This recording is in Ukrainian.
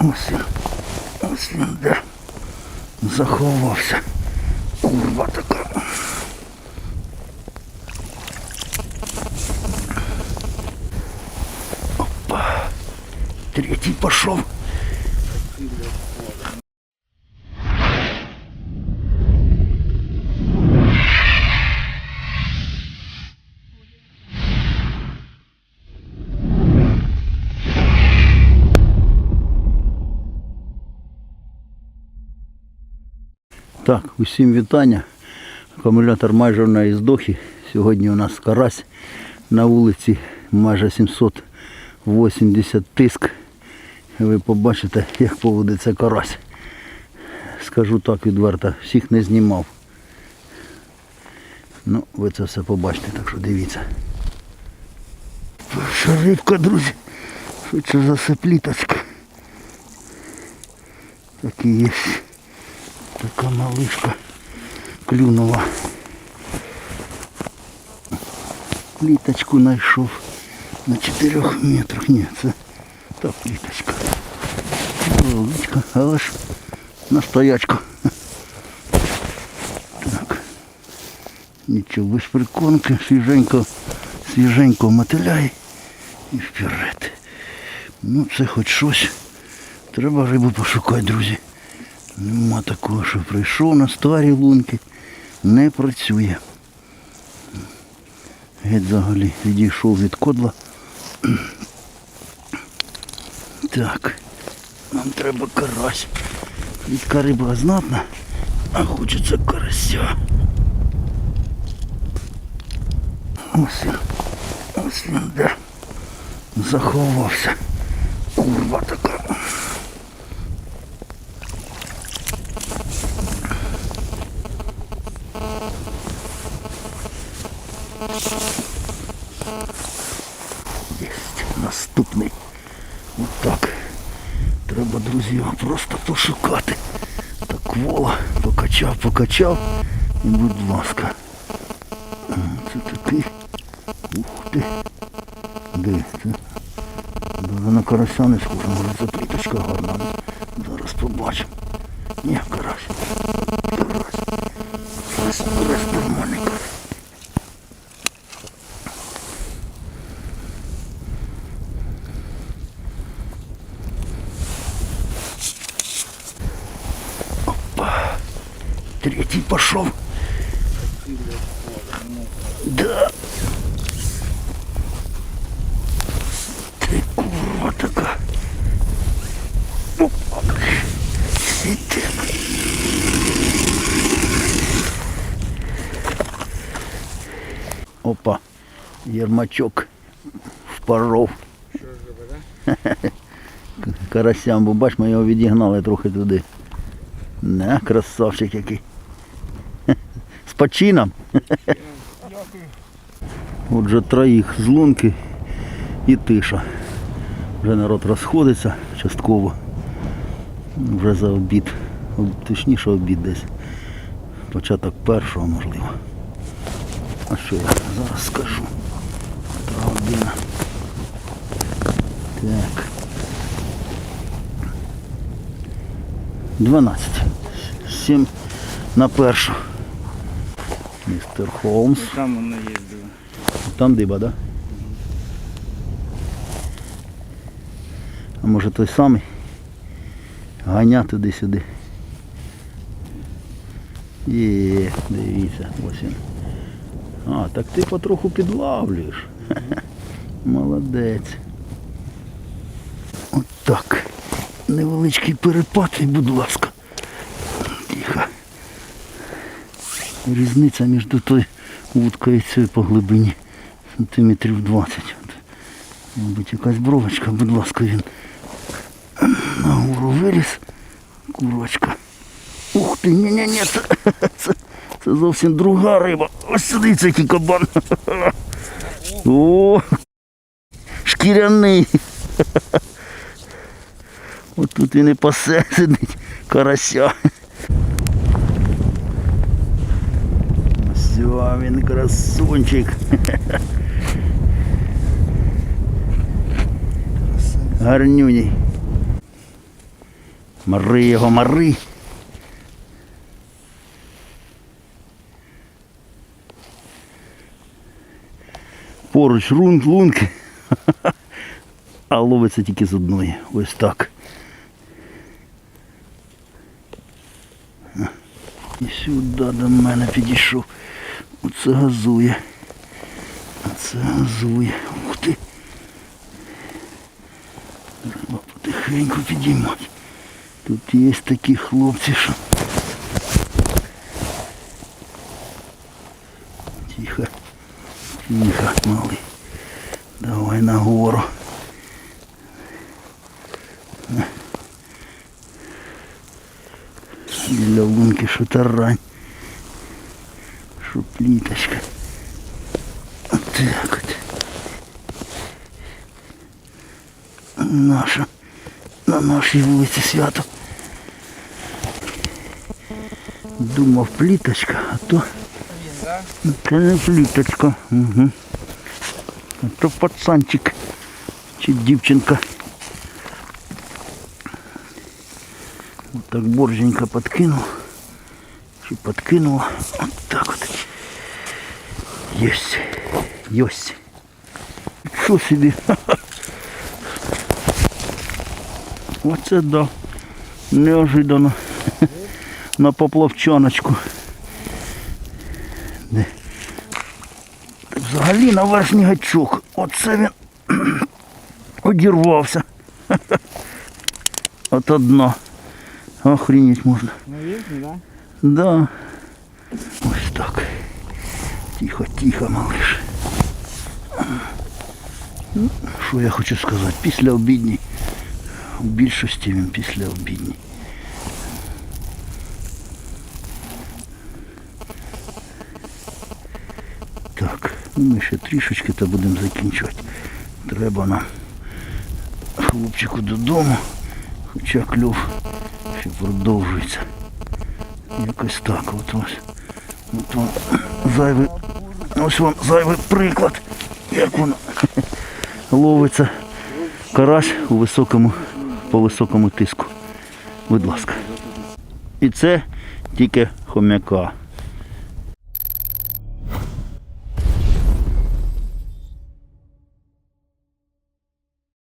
Ось він. Ось він де. Заховався. Курва така. Опа. Третій пішов. Так, усім вітання. Акумулятор майже на іздохі. Сьогодні у нас карась на вулиці майже 780 тиск. Ви побачите, як поводиться карась. Скажу так відверто, всіх не знімав. Ну, ви це все побачите, так що дивіться. Перша рибка, друзі. Що це за сепліточка? Так і є. Така малышка клюнула. Пліточку знайшов на 4 метрах. Ні, це та пліточка. Величка, але ж на стоячку. Так. Нічого, без приконки, свіженько, свіженько мотиляє і вперед. Ну це хоч щось. Треба рибу пошукати, друзі. Нема такого, що прийшов на старі лунки, не працює. Геть взагалі відійшов від кодла. Так, нам треба карась. Відка риба знатна, а хочеться карася. Ось він, ось він де. Заховався. Курва така. Наступний. Отак. Треба, друзі, просто пошукати. Так вола, покачав, покачав. І будь ласка. Це такий. Ух ти. Де це? На карася не схоже, може це пліточка гарна. Зараз побачимо. Ні, карась. Карась. Карась, карась Третий пошел. Да. Ты курва така. Опа. Іди. Опа. Єрмачок впоров. Карасям, бо бач, ми його відігнали трохи туди. Не, красавчик який. З почином. Отже, троїх з лунки і тиша. Вже народ розходиться частково. Вже за обід. Точніше обід десь. Початок першого, можливо. А що я зараз скажу? Та. Так. 12. 7 на першу. Містер Холмс. Там воно їздило. Там диба, да? А може той самий? Ганя туди-сюди. Є, дивіться, ось він. А, так ти потроху підлавлюєш. Молодець. От. Невеличкий перепад і, будь ласка. Різниця між тою вудкою і цією по глибині сантиметрів 20. От. Мабуть, якась бровочка, будь ласка, він на гору виліз. Курочка. Ух ти, ні-ні-ні, це, це, це зовсім друга риба. Ось сюди цей кабан. О, шкіряний. От тут він і пасе сидить карася. Все, він красунчик. Гарнюній. Мари його, мари. Поруч рун, лунки. А ловиться тільки з одної. Ось так. І сюди до мене підійшов. Оце газує. Оце газує. Ух ти. Треба потихеньку підіймати. Тут є такі хлопці, що. Тихо. Тихо, малий. Давай нагору. Біля лунки що тарань. Що пліточка. Отак от. Наша. На нашій вулиці свято. Думав пліточка, а то це не пліточка. Угу. А то пацанчик чи дівчинка. Так борженька подкинул. Чи подкинула. Вот так вот. Есть. Есть. Що собі? Оце да. Неожиданно. На поплавчаночку. Взагалі на верхній гачок. Оце він одірвався. От одно. Охренеть можна. Ну видно, да? Да. Ось так. Тихо, тихо, малыш. Ну, Що я хочу сказати? Після обідні. В більшості він після обідні. Так, ну ми ще трішечки та будемо закінчувати. Треба нам хлопчику додому, хоча клюв ще продовжується. Якось так от ось. От вам зайвий. Ось вам зайвий приклад. Як воно ловиться карась у високому, по високому тиску. Будь ласка. І це тільки хомяка.